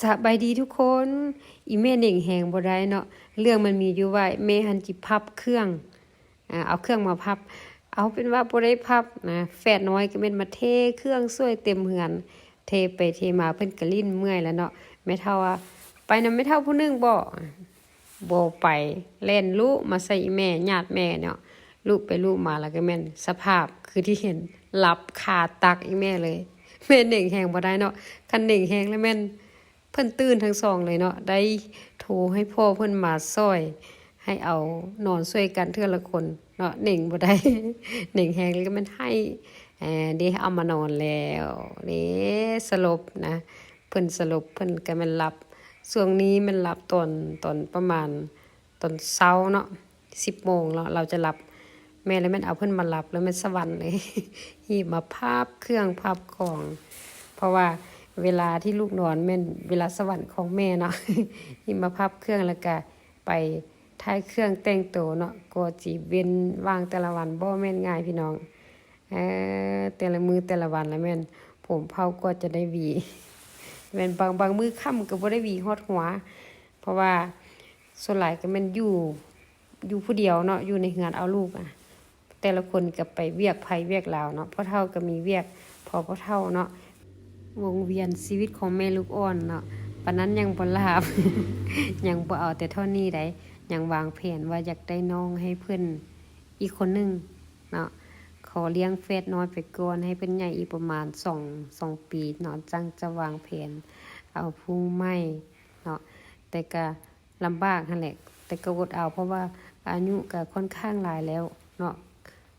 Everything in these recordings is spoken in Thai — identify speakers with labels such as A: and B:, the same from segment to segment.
A: สบายดีทุกคน อีแม่เน่งแหงบ่ได้เนาะเรื่องมันมีอยู่ว่าแม่หันจิพับเครื่องอ่าเอาเครื่องมาพับ เอาเป็นว่าบ่ได้พับนะแฟดน้อยก็เป็นมาเทเครื่องช่วยเต็มเหือน เทไปเทมาเพิ่นก็ลิ้นเมื่อยแล้วเนาะแม่เฒ่าว่าไปนำแม่เฒ่าผู้นึงบ่บ่ไปเล่นลูกมาใส่แม่ญาติแม่เนาะลูกไปลูกมาแล้วก็แม่นสภาพคือที่เห็นหลับคาตักอีแม่เลยแม่เน่งแหงบ่ได้เนาะคันเน่งแหงแล้วแม่น เพิ่นตื่นทั้งสองเลยเนาะได้โทรให้พ่อเพิ่นมาซอย ให้เอานอนช่วยกันเทื่อละคนเนาะเน่งบ่ได้เน่งแฮงเลยก็มันให้เอ่อเด้เอามานอนแล้วเด้สลบนะเพิ่นสลบเพิ่นก็มันหลับช่วงนี้มันหลับตอนตอนประมาณตอนเช้าเนาะ10โมงแล้วเราจะหลับแม่เลยแม่นเอาเพิ่อนมาหลับแล้วแม่นสวรรค์เลยหีบมาภาพเครื่องภาพของ เพราะว่า เวลาที่ลูกนอนแม่นเวลาสวรรค์ของแม่เนาะนี่มาพับเครื่องแล้วก็ไปท้ายเครื่องแต่งตัวเนาะกจีเว้นวางแต่ละวันบ่แม่นง่ายพี่น้องเออแต่ละมือแต่ละวันแล้วแม่น ผมเผาก็จะได้หวีแม่นบางบางมือค่ำก็บ่ได้หวีฮอดหัว เพราะว่าส่วนหลายก็แม่นอยู่อยู่ผู้เดียวเนาะอยู่ในงานเอาลูกอะแต่ละคนก็ไปเวียกภัยเวียกลาวเนาะพ่อเฒ่าก็มีเวียกพอพ่อเฒ่าเนาะ วงเวียนชีวิตของแม่ลูกอ่อนเนาะปานนั้นยังบ่ลาบ ยังบ่เอาแต่เท่านี้ได้ยังวางแผนว่าอยากได้น้องให้เพิ่อนอีกคนหนึงเนาะขอเลี้ยงเฟสน้อยไปก่อนให้เพิ่นใหญ่อีกประมาณ2 2ปีเนาะจังจะวางแผน เอาผู้ใหม่เนาะแต่ก็ลำบากหั่นแหละแต่ก็อดเอาเพราะว่าอายุก็ค่อนข้างหลายแล้วเนาะ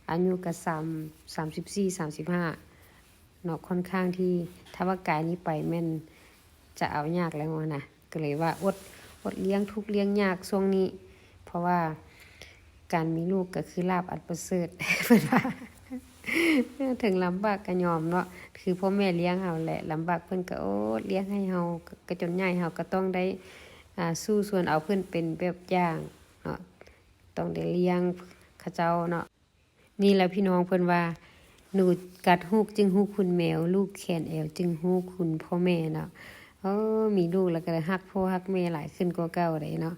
A: อายุก็3 34 35 เนาะค่อนข้างที่ถ้าว่ากายนี้ไปแม่นจะเอายากแล้วนะก็เลยว่าอดอดเลี้ยงทุกเลี้ยงยากช่วงนี้ เพราะว่าการมีลูกก็คือลาบอันประเสริฐเพิ่อนว่าถึงลำบากก็ยอมเนาะคือพ่อแม่เลี้ยงเฮาแหละลำบากเพิ่อนก็โอ้เลี้ยงให้เฮาก็จนใหญ่เฮาก็ต้องได้อ่าสู้ส่วนเอาเพิ่อนเป็นแบบอย่างเนาะต้องได้เลี้ยงขาเจ้าเนาะนี่แหละพี่น้องเพิ่อนว่า หนูกัดฮูกจึงฮูกคุณแมว ลูกแขนแอวจึงฮูกคุณพ่อแม่เนาะเออมีลูกแล้วก็ฮักพ่อฮักแม่หลายขึ้นกว่าเก่าเลยเนาะ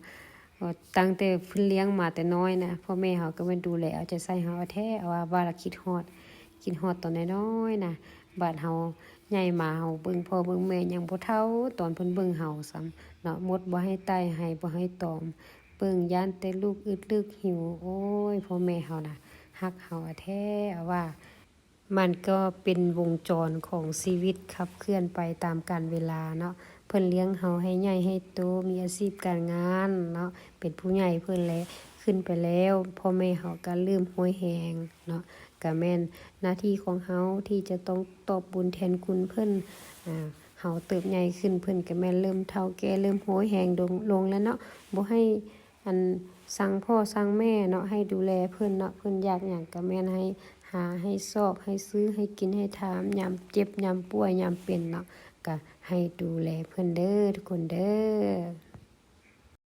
A: ตั้งแต่เพิ่นเลี้ยงมาแต่น้อยนะพ่อแม่เขาก็มาดูแลเอาใจใส่เฮาเอาแท้เอาว่าว่าละคิดฮอดคิดฮอดตอนน้อยๆนะบาดเฮาใหญ่มาเฮาเบิ่งพ่อเบิ่งแม่ยังบ่เท่าตอนเพิ่นเบิ่งเฮาซ้ำเนาะมดบ่ให้ใต้ให้บ่ให้ตอมเบิ่งย่านแต่ลูกอึดลึกหิว โอ้ยพ่อแม่เฮานะฮักเฮาเอาแท้เอาว่า มันก็เป็นวงจรของชีวิตขับเคลื่อนไปตามกาลเวลาเนาะเพิ่นเลี้ยงเฮาให้ใหญ่ให้โตมีอาชีพการงานเนาะเป็นผู้ใหญ่เพิ่นแล้วขึ้นไปแล้วพ่อแม่เฮาก็ลืมห้วยแหงเนาะก็แม่นหน้าที่ของเฮาที่จะต้องตอบบุญแทนคุณเพิ่นอ่าเฮาเติบใหญ่ขึ้นเพิ่นก็แม่นเริ่มเฒ่าแก่เริ่มโหยแหงลงลงแล้วเนาะบ่ให้อันสั่งพ่อสั่งแม่เนาะให้ดูแลเพิ่อนเนาะเพิ่อนอยากหยังก็แม่นให้หาให้ซอกให้ซื้อให้กินให้ทามยามเจ็บยามป่วยยามเป็นเนาะก็ให้ดูแลเพื่อนเด้อทุกคนเด้อ